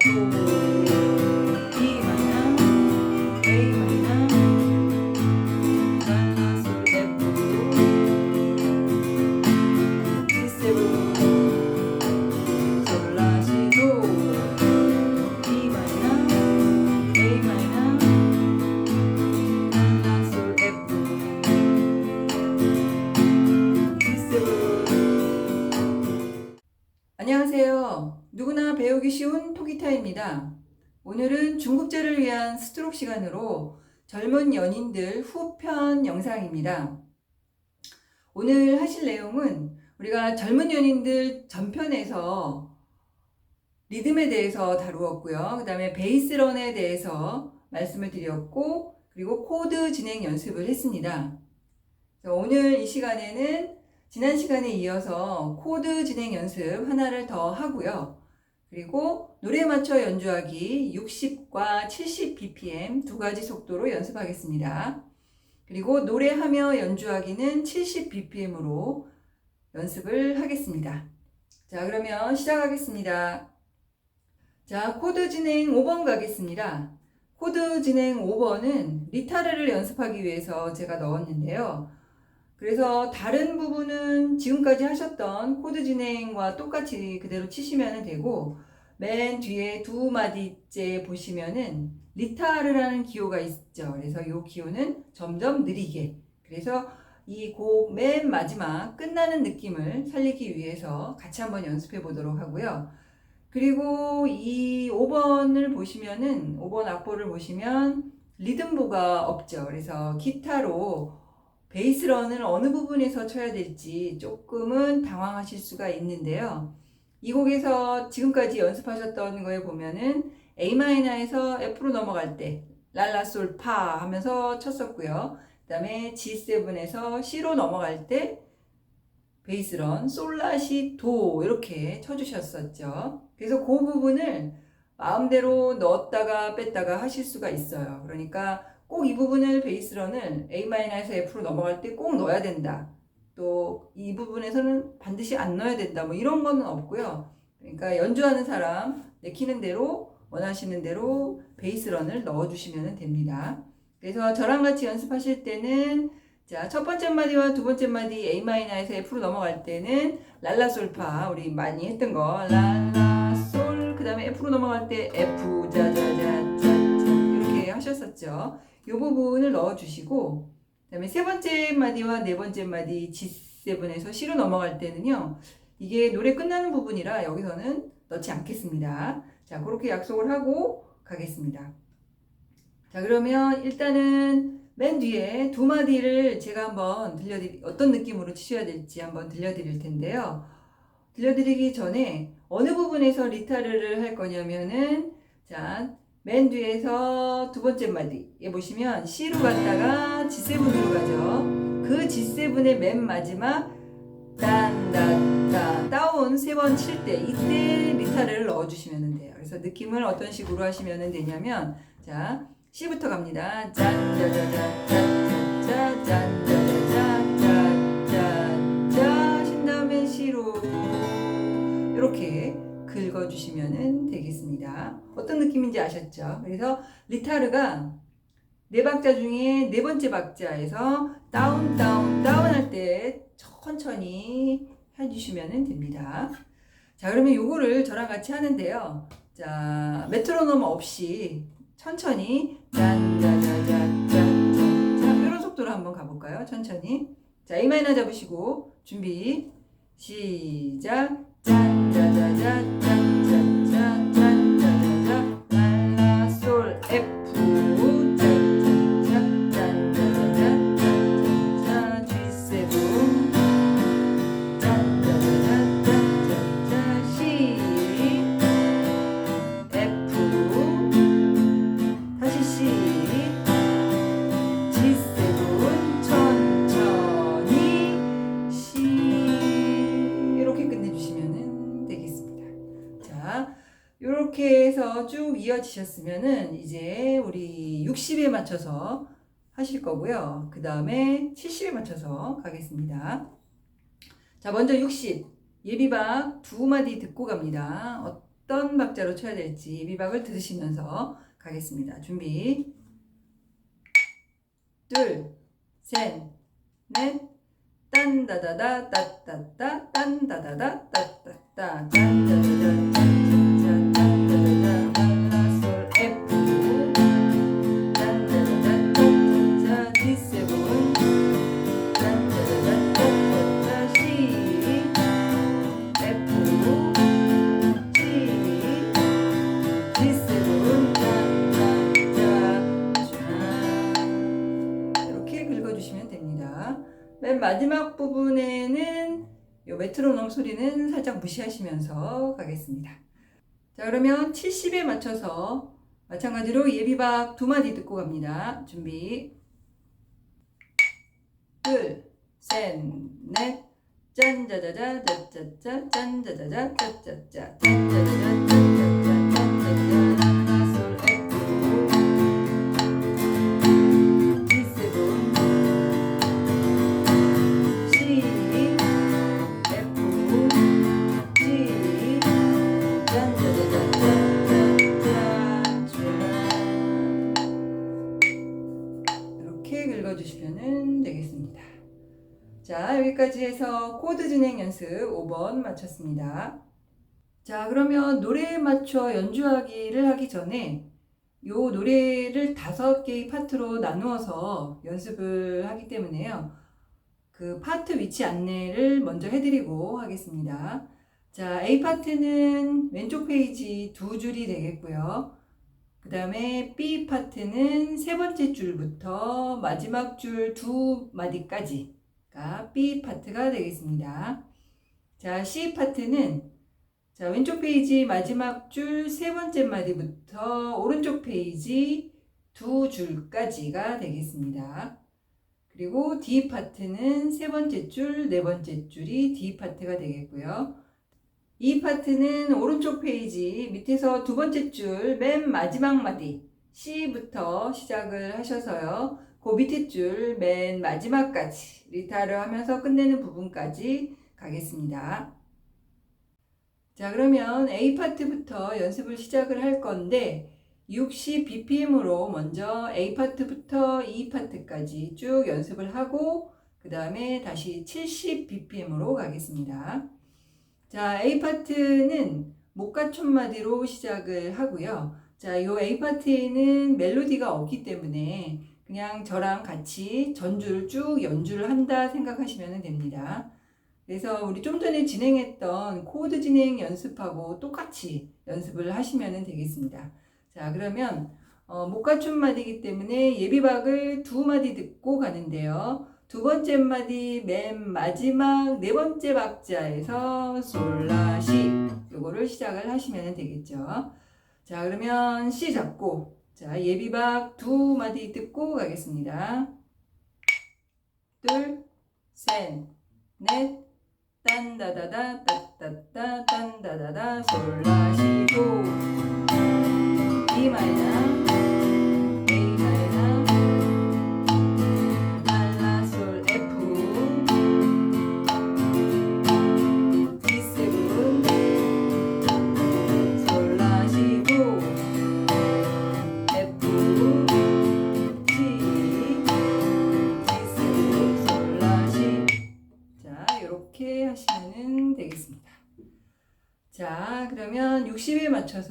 도, 젊은 연인들 후편 영상입니다. 오늘 하실 내용은 우리가 젊은 연인들 전편에서 리듬에 대해서 다루었고요. 그 다음에 베이스런에 대해서 말씀을 드렸고, 그리고 코드 진행 연습을 했습니다. 오늘 이 시간에는 지난 시간에 이어서 코드 진행 연습 하나를 더 하고요. 그리고 노래에 맞춰 연주하기 60과 70 bpm 두 가지 속도로 연습하겠습니다. 그리고 노래하며 연주하기는 70 bpm으로 연습을 하겠습니다. 자, 그러면 시작하겠습니다. 자, 코드 진행 5번 가겠습니다. 코드 진행 5번은 리타르를 연습하기 위해서 제가 넣었는데요. 그래서 다른 부분은 지금까지 하셨던 코드 진행과 똑같이 그대로 치시면 되고 맨 뒤에 두 마디째 보시면은 리타르라는 기호가 있죠. 그래서 이 기호는 점점 느리게. 그래서 이 곡 맨 마지막 끝나는 느낌을 살리기 위해서 같이 한번 연습해 보도록 하고요. 그리고 이 5번을 보시면은 5번 악보를 보시면 리듬보가 없죠. 그래서 기타로 베이스런을 어느 부분에서 쳐야 될지 조금은 당황하실 수가 있는데요. 이 곡에서 지금까지 연습하셨던 거에 보면은 A 마이너에서 F로 넘어갈 때 랄라 솔 파 하면서 쳤었고요. 그 다음에 G7에서 C로 넘어갈 때 베이스런 솔라시 도 이렇게 쳐주셨었죠. 그래서 그 부분을 마음대로 넣었다가 뺐다가 하실 수가 있어요. 그러니까 꼭 이 부분을 베이스런을 A-에서 F로 넘어갈 때 꼭 넣어야 된다. 또 이 부분에서는 반드시 안 넣어야 된다. 뭐 이런 거는 없고요. 그러니까 연주하는 사람 내키는 대로 원하시는 대로 베이스런을 넣어주시면 됩니다. 그래서 저랑 같이 연습하실 때는 자, 첫 번째 마디와 두 번째 마디 A-에서 F로 넘어갈 때는 랄라솔파 우리 많이 했던 거 랄라솔 그 다음에 F로 넘어갈 때 F 자자자 자 자 이렇게 하셨었죠. 이 부분을 넣어주시고 그 다음에 세 번째 마디와 네 번째 마디 G7에서 C로 넘어갈 때는요. 이게 노래 끝나는 부분이라 여기서는 넣지 않겠습니다. 자, 그렇게 약속을 하고 가겠습니다. 자, 그러면 일단은 맨 뒤에 두 마디를 제가 한번 들려드리, 어떤 느낌으로 치셔야 될지 한번 들려드릴 텐데요. 들려드리기 전에 어느 부분에서 리타르를 할 거냐면은, 자, 맨 뒤에서 두 번째 마디에 보시면 C로 갔다가 G7으로 가죠. 그 G7의 맨 마지막 딴딴딴 다운 세 번 칠 때 이때 리타를 넣어주시면 돼요. 그래서 느낌을 어떤 식으로 하시면 되냐면 자 C부터 갑니다. 짠짜자자짠짜자자자자자자 신 다음에 C로 이렇게 긁어주시면 되겠습니다. 어떤 느낌인지 아셨죠? 그래서 리타르가 네 박자 중에 네 번째 박자에서 다운 다운 다운 할 때 천천히 해주시면 됩니다. 자 그러면 요거를 저랑 같이 하는데요. 자 메트로놈 없이 천천히 짠짜자자짠짜 이런 속도로 한번 가볼까요? 천천히 자 A 마이너 잡으시고 준비 시작 짠짜자 이렇게 해서 쭉 이어지셨으면은 이제 우리 60에 맞춰서 하실 거고요. 그 다음에 70에 맞춰서 가겠습니다. 자, 먼저 60 예비박 두 마디 듣고 갑니다. 어떤 박자로 쳐야 될지 예비박을 들으시면서 가겠습니다. 준비. 둘, 셋, 넷, 딴다다다 따따따 딴다다다 따따따 딴다다다 짜짜짜 마지막 부분에는 요 메트로놈 소리는 살짝 무시하시면서 가겠습니다. 자, 그러면 70에 맞춰서 마찬가지로 예비박 두 마디 듣고 갑니다. 준비. 둘, 셋, 넷. 짠자자자 짜짜짜 짠자자자 짜짜짜 짠자자자 자 여기까지 해서 코드 진행 연습 5번 마쳤습니다. 자 그러면 노래에 맞춰 연주하기를 하기 전에 요 노래를 다섯 개의 파트로 나누어서 연습을 하기 때문에요. 그 파트 위치 안내를 먼저 해드리고 하겠습니다. 자, A 파트는 왼쪽 페이지 두 줄이 되겠고요. 그 다음에 B 파트는 세 번째 줄부터 마지막 줄 두 마디까지 가 B 파트가 되겠습니다. 자, C 파트는 자, 왼쪽 페이지 마지막 줄 세 번째 마디부터 오른쪽 페이지 두 줄까지가 되겠습니다. 그리고 D 파트는 세 번째 줄, 네 번째 줄이 D 파트가 되겠고요. 이 파트는 오른쪽 페이지 밑에서 두 번째 줄 맨 마지막 마디 C부터 시작을 하셔서요. 그 밑에 줄 맨 마지막까지 리타를 하면서 끝내는 부분까지 가겠습니다. 자, 그러면 A 파트부터 연습을 시작을 할 건데 60 bpm으로 먼저 A 파트부터 E 파트까지 쭉 연습을 하고 그 다음에 다시 70 bpm으로 가겠습니다. 자, A 파트는 목가촌 마디로 시작을 하고요. 자, 요 A 파트에는 멜로디가 없기 때문에 그냥 저랑 같이 전주를 쭉 연주를 한다 생각하시면 됩니다. 그래서 우리 좀 전에 진행했던 코드 진행 연습하고 똑같이 연습을 하시면 되겠습니다. 자, 그러면 어, 목가춤 마디이기 때문에 예비박을 두 마디 듣고 가는데요. 두 번째 마디 맨 마지막 네 번째 박자에서 솔라시 요거를 시작을 하시면 되겠죠. 자, 그러면 C 잡고 자, 예비박 두 마디 듣고 가겠습니다. 둘, 셋, 넷, 딴다다다 따따따 딴다다다 솔라시도. E 마이너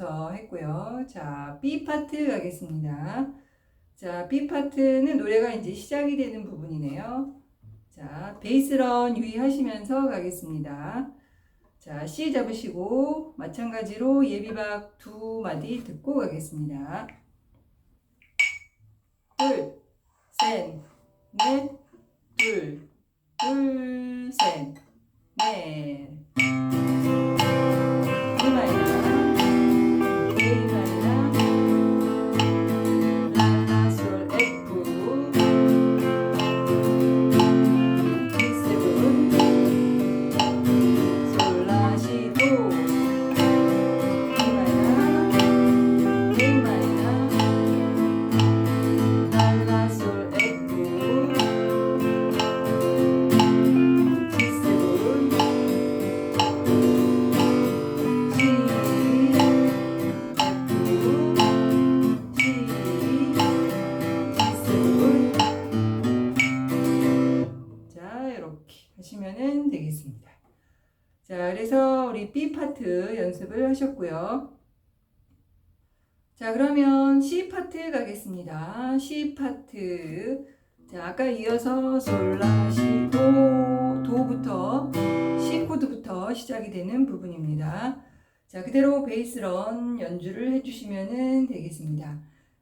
60에 맞춰서 했고요. 자, B 파트 가겠습니다. 자, B 파트는 노래가 이제 시작이 되는 부분이네요. 자, 베이스런 유의하시면서 가겠습니다. 자, C 잡으시고 마찬가지로 예비박 두 마디 듣고 가겠습니다. 둘, 셋, 넷, 둘, 둘, 셋, 넷. 자, 그래서 우리 B 파트 연습을 하셨고요. 자, 그러면 C 파트 가겠습니다. C 파트. 자, 아까 이어서 솔라 시 도 도부터 C 코드부터 시작이 되는 부분입니다. 자, 그대로 베이스런 연주를 해주시면 되겠습니다.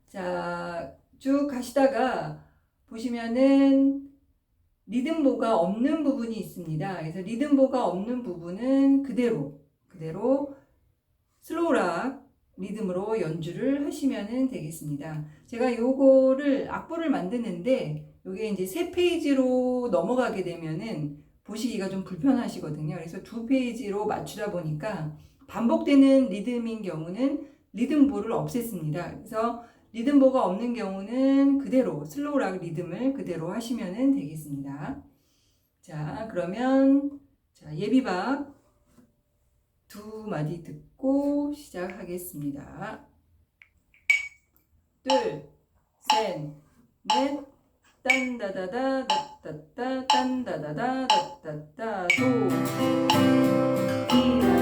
자, 쭉 가시다가 보시면은 리듬보가 없는 부분이 있습니다. 그래서 리듬보가 없는 부분은 그대로, 그대로 슬로우락 리듬으로 연주를 하시면 되겠습니다. 제가 요거를 악보를 만드는데 요게 이제 세 페이지로 넘어가게 되면은 보시기가 좀 불편하시거든요. 그래서 두 페이지로 맞추다 보니까 반복되는 리듬인 경우는 리듬보를 없앴습니다. 그래서 리듬보가 없는 경우는 그대로 슬로우 락 리듬을 그대로 하시면 되겠습니다. 자, 그러면 자, 예비박 두 마디 듣고 시작하겠습니다. 둘, 셋, 넷, 딴다다다 다따따 딴다다다 다따따 도 이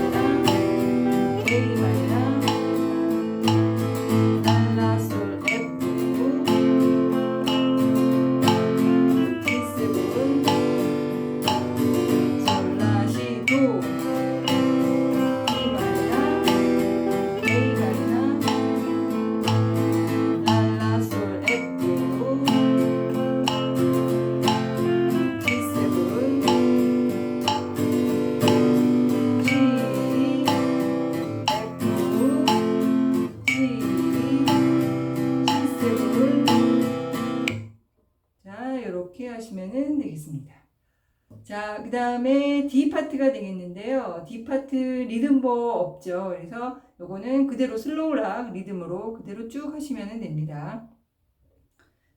파트가 되겠는데요. D 파트 리듬버 없죠. 그래서 요거는 그대로 슬로우락 리듬으로 그대로 쭉 하시면 됩니다.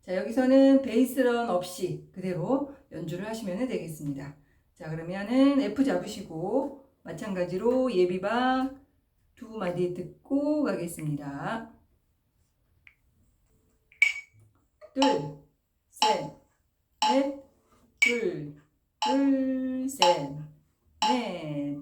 자, 여기서는 베이스런 없이 그대로 연주를 하시면 되겠습니다. 자, 그러면은 F 잡으시고 마찬가지로 예비박 두 마디 듣고 가겠습니다. 둘, 셋, 넷, 둘, 둘, 셋, 넷,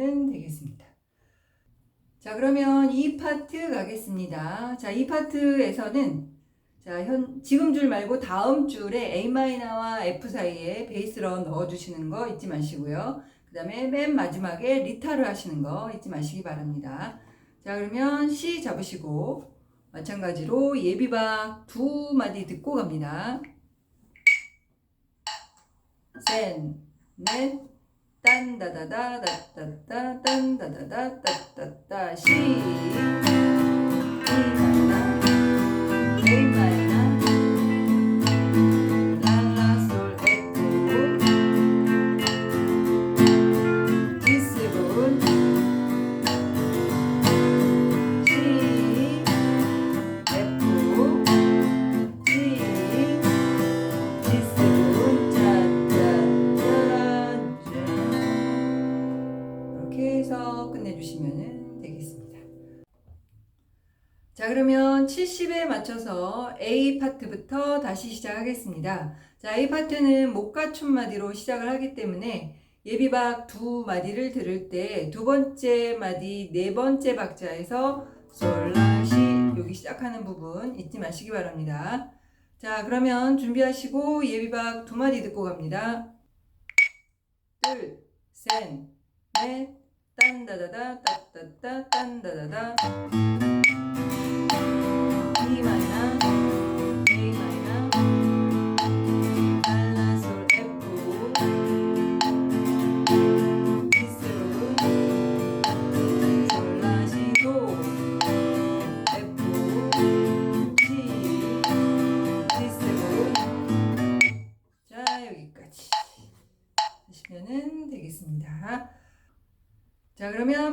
주시면 되겠습니다. 자, 그러면 이 파트 가겠습니다. 자, 이 파트에서는 자, 현, 지금 줄 말고 다음 줄에 A마이너와 F 사이에 베이스런 넣어주시는 거 잊지 마시고요. 그 다음에 맨 마지막에 리타를 하시는 거 잊지 마시기 바랍니다. 자, 그러면 C 잡으시고, 마찬가지로 예비박 두 마디 듣고 갑니다. 셋, 넷, 딴다다다, 따따따, 딴다다다, 따따 그러면 70에 맞춰서 A 파트부터 다시 시작하겠습니다. 자, A 파트는 목가춤 마디로 시작을 하기 때문에 예비박 두 마디를 들을 때 두 번째 마디 네 번째 박자에서 솔라시 여기 시작하는 부분 잊지 마시기 바랍니다. 자, 그러면 준비하시고 예비박 두 마디 듣고 갑니다. 둘, 셋, 넷, 딴다다다, 따따따, 딴다다다.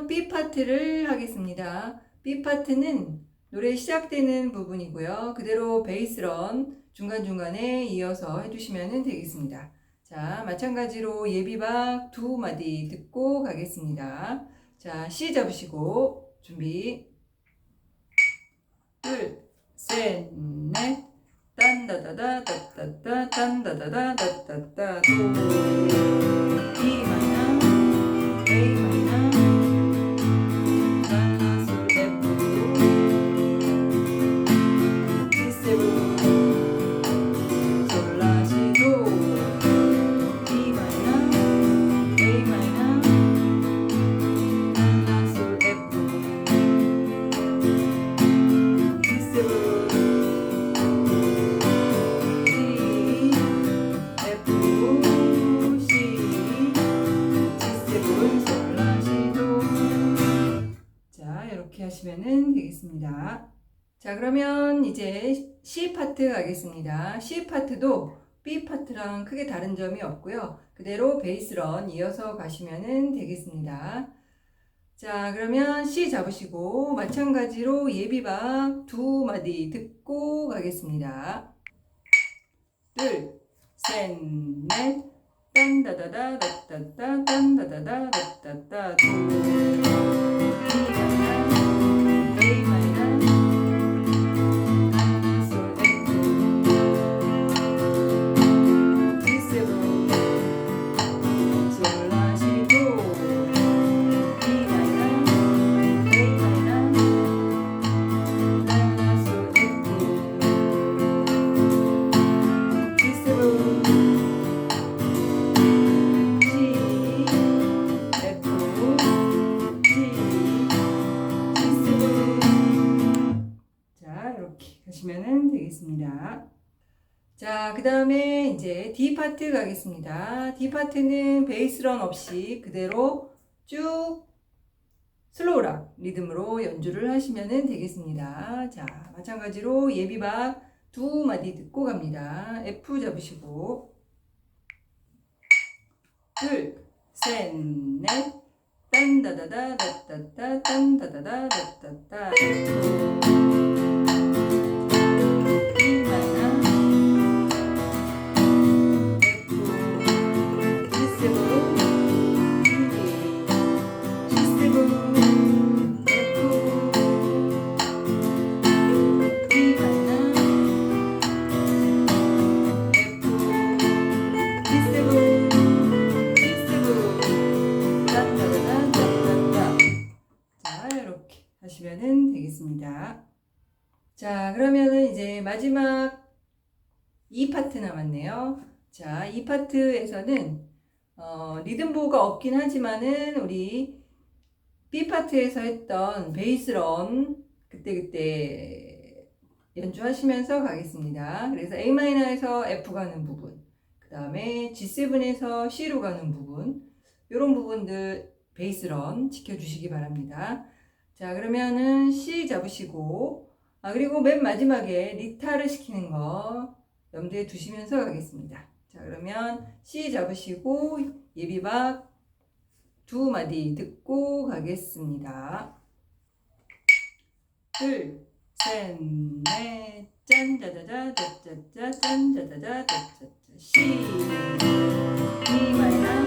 B 파트를 하겠습니다. B 파트는 노래 시작되는 부분이고요. 그대로 베이스런 중간중간에 이어서 해주시면 되겠습니다. 자, 마찬가지로 예비박 두 마디 듣고 가겠습니다. 자, C 잡으시고 준비. 둘, 셋, 넷. 딴다다다 따따따 딴다다다 따따따 도 E 마이너 A 마이 그러면 이제 C 파트 가겠습니다. C 파트도 B 파트랑 크게 다른 점이 없고요. 그대로 베이스런 이어서 가시면 되겠습니다. 자, 그러면 C 잡으시고 마찬가지로 예비박 두 마디 듣고 가겠습니다. 둘, 셋, 넷, 딴다다다, 다따따, 딴다다다, 다따따, 자, 그 다음에 이제 D 파트 가겠습니다. D 파트는 베이스런 없이 그대로 쭉 슬로우락 리듬으로 연주를 하시면 되겠습니다. 자, 마찬가지로 예비박 두 마디 듣고 갑니다. F 잡으시고 둘, 셋, 넷, 딴다다다 다따따 딴다다다 다따따 2파트 남았네요. 자, 이 파트에서는 어, 리듬보가 없긴 하지만은 우리 B 파트에서 했던 베이스런 그때그때 연주하시면서 가겠습니다. 그래서 A 마이너에서 F 가는 부분, 그 다음에 G7에서 C로 가는 부분, 이런 부분들 베이스런 지켜주시기 바랍니다. 자, 그러면은 C 잡으시고, 아, 그리고 맨 마지막에 리타를 시키는 거 염두에 두시면서 가겠습니다. 자, 그러면 C 잡으시고 예비박 두 마디 듣고 가겠습니다. 둘, 셋, 넷, 짠자자자, 짜짜짜, 짠자자자, 짜짜짜, C, E 마이너,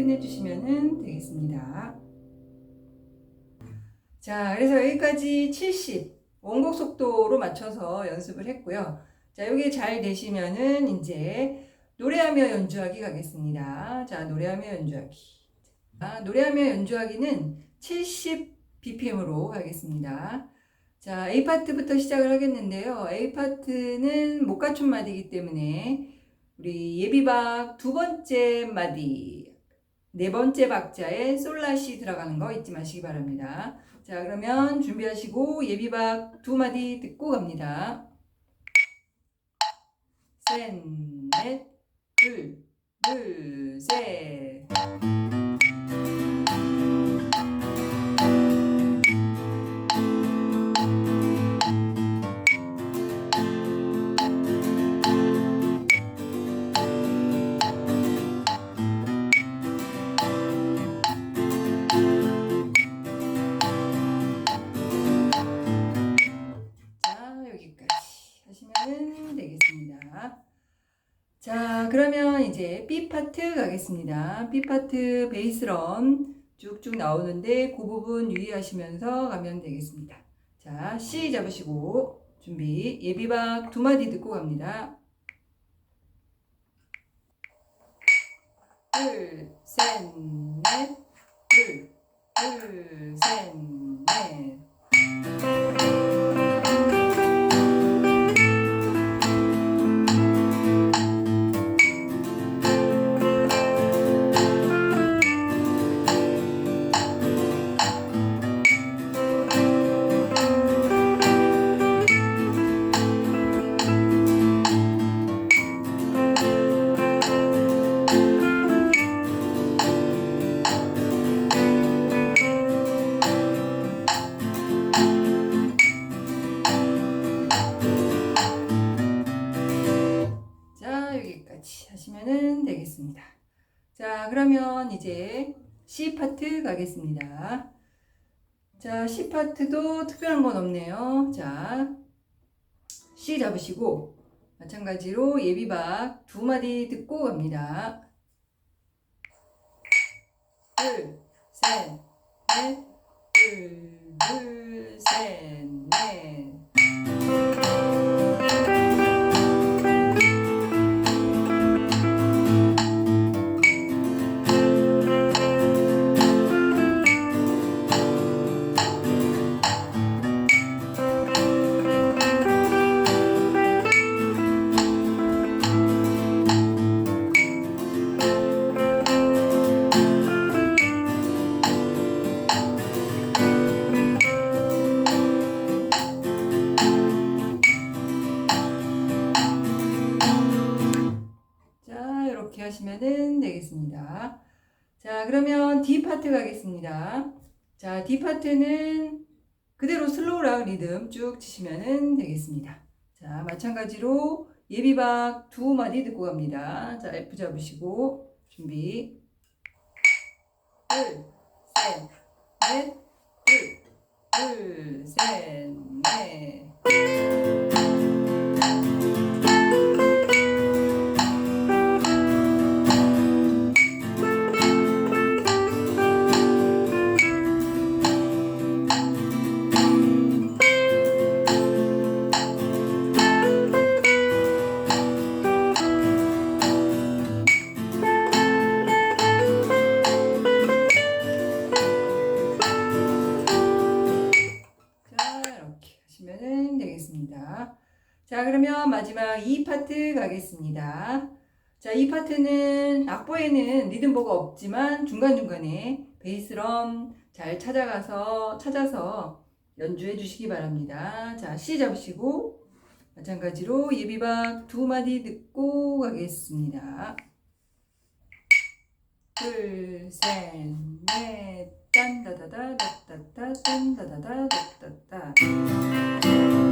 끝내주시면 되겠습니다. 자, 그래서 여기까지 70 원곡 속도로 맞춰서 연습을 했고요. 자, 여기 잘 되시면은 이제 노래하며 연주하기 가겠습니다. 자, 노래하며 연주하기. 아, 노래하며 연주하기는 70 BPM으로 가겠습니다. 자, A 파트부터 시작을 하겠는데요. A 파트는 못 갖춘 마디이기 때문에 우리 예비박 두 번째 마디, 네 번째 박자에 솔라시 들어가는 거 잊지 마시기 바랍니다. 자, 그러면 준비하시고 예비박 두 마디 듣고 갑니다. 셋, 넷, 둘, 둘, 셋. B 파트 가겠습니다. B 파트 베이스럼 쭉쭉 나오는데 그 부분 유의하시면서 가면 되겠습니다. 자, C 잡으시고 준비. 예비박 두 마디 듣고 갑니다. 둘, 셋, 넷, 둘, 둘, 셋, 넷. 가겠습니다. 자, C 파트도 특별한 건 없네요. 자, C 잡으시고, 마찬가지로 예비박 두 마디 듣고 갑니다. 둘, 셋, 넷, 둘, 둘, 셋, 하시면 되겠습니다. 자, 그러면 D 파트 가겠습니다. 자, D 파트는 그대로 슬로우락 리듬 쭉 치시면 되겠습니다. 자, 마찬가지로 예비박 두 마디 듣고 갑니다. 자, F 잡으시고 준비. 둘, 셋, 넷, 둘, 둘, 셋, 넷. 마지막 이 파트 가겠습니다. 자, 이 파트는 악보에는 리듬보가 없지만 중간중간에 베이스럼 잘 찾아가서 찾아서 연주해 주시기 바랍니다. 자, C 잡으시고 마찬가지로 예비박 두 마디 듣고 가겠습니다. 둘, 셋, 넷, 딴다다다, 따따따, 딴다다다, 수고하셨습니다.